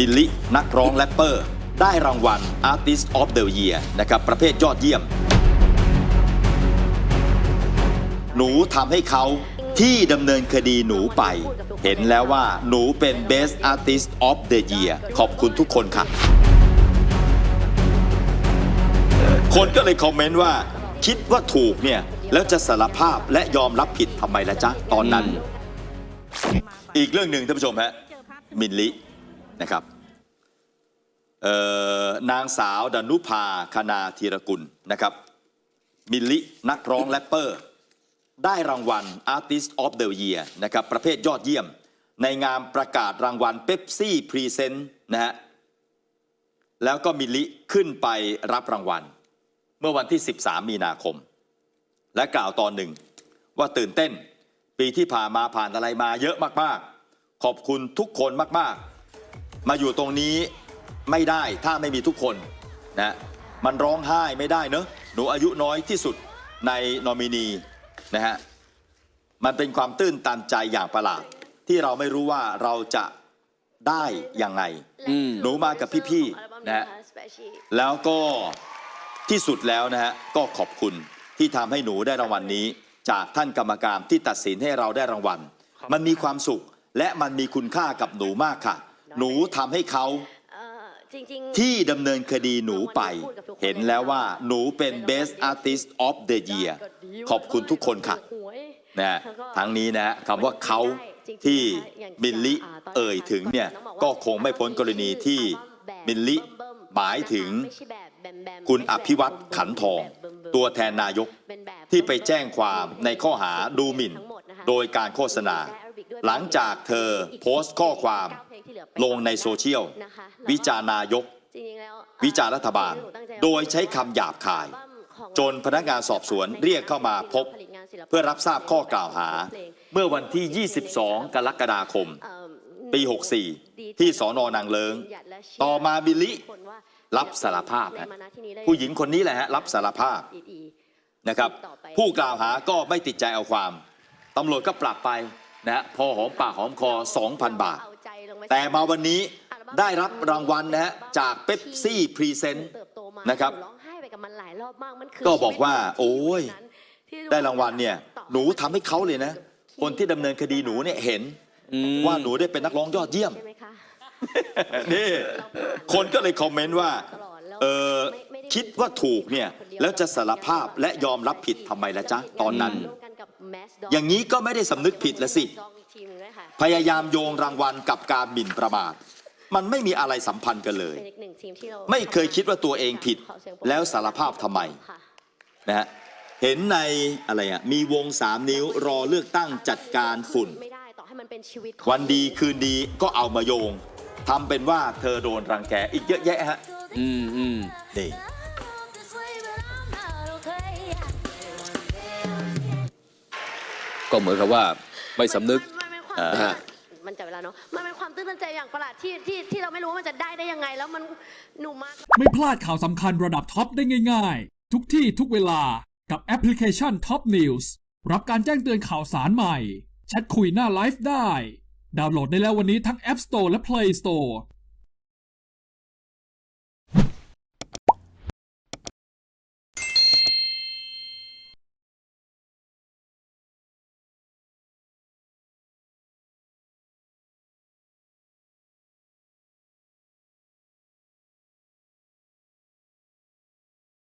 มิลลินักร้องแรปเปอร์ ได้รางวัล Artist of the Year นะครับประเภทยอดเยี่ยม หนูทำให้เขาที่ดำเนินคดีหนูไป เห็นแล้วว่าหนูเป็น Best Artist of the Year ขอบคุณทุกคนค่ะ คนก็เลยคอมเมนต์ว่า คิดว่าถูกเนี่ย แล้วจะสารภาพและยอมรับผิดทำไมละจ๊ะ ตอนนั้น อีกเรื่องหนึ่งท่านผู้ชมฮะมินลินะครับ นางสาวดนุภาคณาธีรกุลนะครับมิลลินักร้องแรปเปอร์ ได้รางวัล Artist of the Year นะครับประเภทยอดเยี่ยม ในงานประกาศรางวัลเ e ปซี่พรีเซนต์นะฮะแล้วก็มิลลิขึ้นไปรับรางวัล เมื่อวันที่ 13 มีนาคม และกล่าวตอนหนึ่ง ว่าตื่นเต้นปีที่ผ่านมาผ่านอะไรมาเยอะมากๆ ขอบคุณทุกคนมากๆ มาอยู่ตรงนี้ ไม่ได้ถ้าไม่มีทุกคนนะมันร้องไห้ไม่ได้เนอะหนูอายุน้อยที่สุดในนอมินีนะฮะมันเป็นความตื้นตันใจอย่างประหลาด ที่เราไม่รู้ว่าเราจะได้ยังไงอืมหนูมากับพี่ๆนะฮะแล้วก็ที่สุดแล้วนะฮะก็ขอบคุณที่ทำให้หนูได้รางวัลนี้ จากท่านกรรมการที่ตัดสินให้เราได้รางวัล มันมีความสุขและมันมีคุณค่ากับหนูมากค่ะ หนูทำให้เขาเอ่อจริงๆ ที่ดำเนินคดีหนูไป เห็นแล้วว่าหนูเป็น Best Artist of the Year ขอบคุณทุกคนค่ะนะฮะทั้งนี้นะฮะคำว่าเขาที่มิลลิเอ่ยถึงเนี่ย ก็คงไม่พ้นกรณีที่มิลลิหมายถึงคุณอภิวัตขันทอง ตัวแทนนายกที่ไปแจ้งความในข้อหาดูหมิ่น โดยการโฆษณา หลังจากเธอโพสต์ข้อความ ลงในโซเชียล วิจารณ์นายก วิจารณ์รัฐบาล โดยใช้คำหยาบคาย จนพนักงานสอบสวนเรียกเข้ามาพบ เพื่อรับทราบข้อกล่าวหา เมื่อวันที่ 22 กรกฎาคม ปี 64 ที่สอนอนางเลิง ต่อมาบิลลิรับสารภาพฮะผู้หญิงคนนี้แหละฮะรับสารภาพนะครับผู้กล่าวหาก็ไม่ติดใจเอาความตำรวจก็ปรับไปนะฮะพอหอมปากหอมคอ 2,000 บาท แต่มาวันนี้ได้รับรางวัลนะฮะจากเ e ปซี่พรีเซนต์นะครับก็บอกว่า โอ้ย ได้รางวัลเนี่ย หนูทำให้เขาเลยนะ คนที่ดำเนินคดีหนูเนี่ยเห็นอืมว่าหนูได้เป็นนักร้องยอดเยี่ยมใช่ไหมคะนี่คนก็เลยคอมเมนต์ว่าเออคิดว่าถูกเนี่ย แล้วจะสารภาพและยอมรับผิดทำไมละจ๊ะ ตอนนั้น อย่างนี้ก็ไม่ได้สำนึกผิดละสิ พยายามโยงรางวัลกับการหมิ่นประมาทมันไม่มีอะไรสัมพันธ์กันเลย ไม่เคยคิดว่าตัวเองผิด แล้วสารภาพทำไมนะฮะเห็นในอะไรอะมีวงสามนิ้วรอเลือกตั้งจัดการฝุ่นไม่ได้ต่อให้มันเป็นชีวิตของวันดีคืนดีก็เอามาโยงทำเป็นว่าเธอโดนรังแกอีกเยอะแยะฮะ อืมอืมนี่ก็เหมือนกับว่าไม่สำนึกมั นเป็นความอ่าตื้นมันจะเวลาเนาะ มันเป็นความตื้นตันใจอย่างประหลาดที่ที่ที่เราไม่รู้ว่ามันจะได้ได้ยังไง แล้วมันหนูมาก ไม่พลาดข่าวสำคัญระดับท็อปได้ง่ายๆ ทุกที่ทุกเวลากับแอปพลิเคชัน Top News รับการแจ้งเตือนข่าวสารใหม่ แชทคุยหน้าไลฟ์ได้ ดาวน์โหลดได้แล้ววันนี้ทั้ง App Store และ Play Store